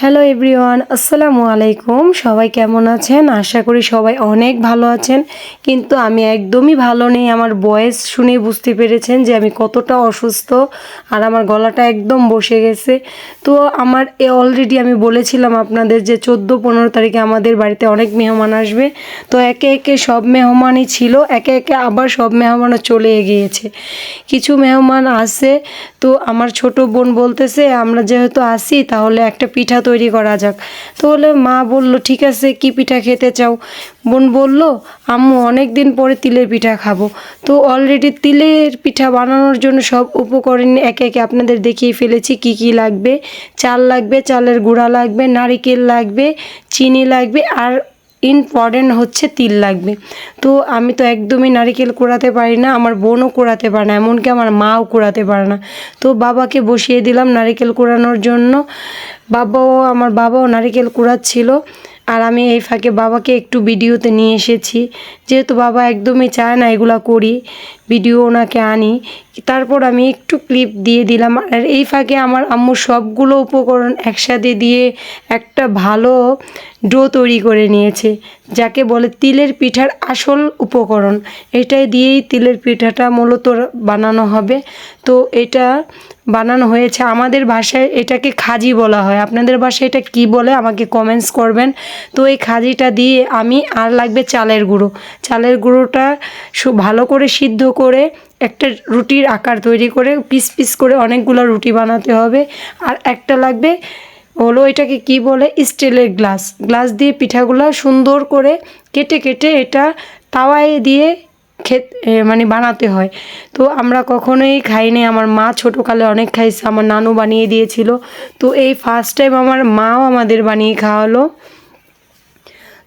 Hello everyone আসসালামু আলাইকুম সবাই কেমন আছেন? আশা করি সবাই অনেক ভালো আছেন। কিন্তু আমি একদমই ভালো নেই। আমার বয়েস শুনে বুঝতে পেরেছেন যে আমি কতটা অসুস্থ আর আমার গলাটা একদম বসে গেছে। তো আমার এ অলরেডি আমি বলেছিলাম আপনাদের যে চোদ্দ পনেরো তারিখে আমাদের বাড়িতে অনেক মেহমান আসবে। তো একে একে সব মেহমানই ছিল। একে একে আবার সব মেহমানও চলে গিয়েছে। কিছু মেহমান আসে তো আমার ছোট বোন বলতেছে, আমরা যেহেতু আসি, তাহলে একটা পিঠা তৈরি করা যাক। তো বলে মা বলল, ঠিক আছে, কি পিঠা খেতে চাও? বোন বলল, আম্মু অনেক দিন পরে তিলের পিঠা খাব। তো অলরেডি তিলের পিঠা বানানোর জন্য সব উপকরণ একে একে আপনাদের দেখিয়ে ফেলেছি। কি কি লাগবে? চাল লাগবে, চালের গুঁড়া লাগবে, নারিকেল লাগবে, চিনি লাগবে, আর ইম্পর্টেন্ট হচ্ছে তিল লাগবে। তো আমি তো একদমই নারিকেল কুড়াতে পারি না, আমার বোনও কোড়াতে পারে না, এমনকি আমার মাও কোড়াতে পারে না। তো বাবাকে বসিয়ে দিলাম নারিকেল কুড়ানোর জন্য। বাবাও, আমার বাবাও নারিকেল কুড়াচ্ছিল। আর আমি এই ফাঁকে বাবাকে একটু ভিডিওতে নিয়ে এসেছি। যেহেতু বাবা একদমই চায় না এগুলা করি, ভিডিও ওনাকে আনি। তারপর আমি একটু ক্লিপ দিয়ে দিলাম। আর এই ফাঁকে আমার আম্মু সবগুলো উপকরণ একসাথে দিয়ে একটা ভালো ডো তৈরি করে নিয়েছে, যাকে বলে তিলের পিঠার আসল উপকরণ। এটাই দিয়েই তিলের পিঠাটা মূলত বানানো হবে। তো এটা বানানো হয়েছে আমাদের ভাষায়, এটাকে খাজি বলা হয়। আপনাদের ভাষায় এটা কি বলে আমাকে কমেন্টস করবেন। তো এই খাজিটা দিয়ে আমি আর লাগবে চালের গুঁড়ো। চালের গুঁড়োটা ভালো করে সিদ্ধ করে একটা রুটির আকার তৈরি করে পিস পিস করে অনেকগুলো রুটি বানাতে হবে। আর একটা লাগবে হলো এটাকে কি বলে? স্টিলের গ্লাস। গ্লাস দিয়ে পিঠাগুলো সুন্দর করে কেটে কেটে এটা তাওয়ায় দিয়ে খেত মানে বানাতে হয়। তো আমরা কখনোই খাইনি। আমার মা ছোটোকালে অনেক খাইছে। আমার নানু বানিয়ে দিয়েছিল। তো এই ফার্স্ট টাইম আমার মাও আমাদের বানিয়ে খাওয়ালো।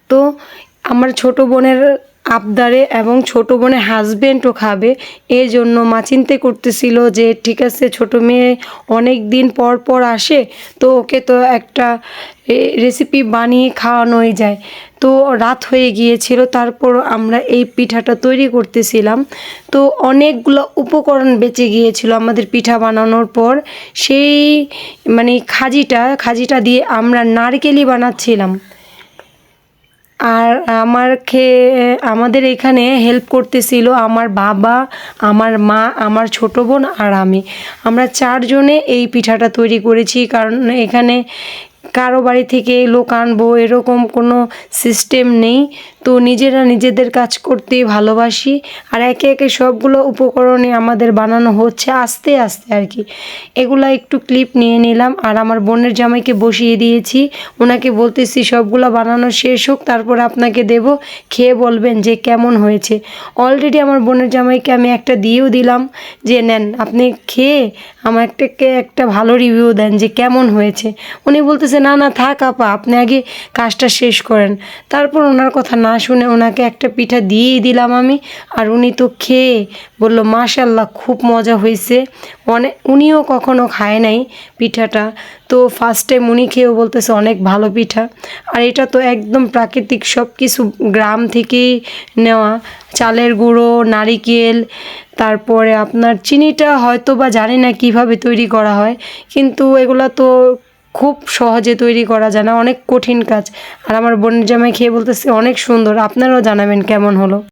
তো আমার ছোট বোনের আবদারে এবং ছোট বোনের হাজবেন্ডও খাবে। এই জন্য মা চিন্তে করতেছিল যে, ঠিক আছে, ছোট মেয়ে অনেক দিন পর পর আসে, তো ওকে তো একটা রেসিপি বানিয়ে খাওয়ানোই যায়। তো রাত হয়ে গিয়েছিল, তারপর আমরা এই পিঠাটা তৈরি করতেছিলাম। তো অনেকগুলো উপকরণ বেঁচে গিয়েছিল আমাদের পিঠা বানানোর পর। সেই মানে খাজিটা খাজিটা দিয়ে আমরা নারকেলই বানাচ্ছিলাম। আর আমার খেয়ে, আমাদের এখানে হেল্প করতেছিল আমার বাবা, আমার মা, আমার ছোট বোন আর আমি। আমরা চারজনে এই পিঠাটা তৈরি করেছি কারণ এখানে কারও বাড়ি থেকে লোক আনব, এরকম কোনো সিস্টেম নেই। তো নিজেরা নিজেদের কাজ করতে ভালোবাসি। আর একে একে সবগুলো উপকরণে আমাদের বানানো হচ্ছে আস্তে আস্তে আর কি। এগুলা একটু ক্লিপ নিয়ে নিলাম। আর আমার বোনের জামাইকে বসিয়ে দিয়েছি। ওনাকে বলতেছি, সবগুলো বানানো শেষ হোক, তারপর আপনাকে দেব। খেয়ে বলবেন যে কেমন হয়েছে। অলরেডি আমার বোনের জামাইকে আমি একটা দিয়েও দিলাম যে, নেন, আপনি খেয়ে আমাকে একটা ভালো রিভিউ দেন যে কেমন হয়েছে। উনি বলতেছে, না না, থাক আপা, আপনি আগে কাজটা শেষ করেন। তারপর ওনার কথা না শুনে ওনাকে একটা পিঠা দিয়েই দিলাম আমি। আর উনি তো খেয়ে বলল মাশাল্লাহ খুব মজা হয়েছে। অনেক উনিও কখনো খায় নাই পিঠাটা। তো ফার্স্ট টাইম উনি খেয়েও বলতেছে, অনেক ভালো পিঠা। আর এটা তো একদম প্রাকৃতিক সব কিছু গ্রাম থেকেই নেওয়া। চালের গুঁড়ো, নারিকেল তারপরে আপনার চিনিটা হয়তো বা জানি না কীভাবে তৈরি করা হয়, কিন্তু এগুলো তো খুব সহজে তৈরি করা যায় না, অনেক কঠিন কাজ। আর আমার বোনের জামাই খেয়ে বলতেছে, অনেক সুন্দর, আপনারাও জানাবেন কেমন হলো?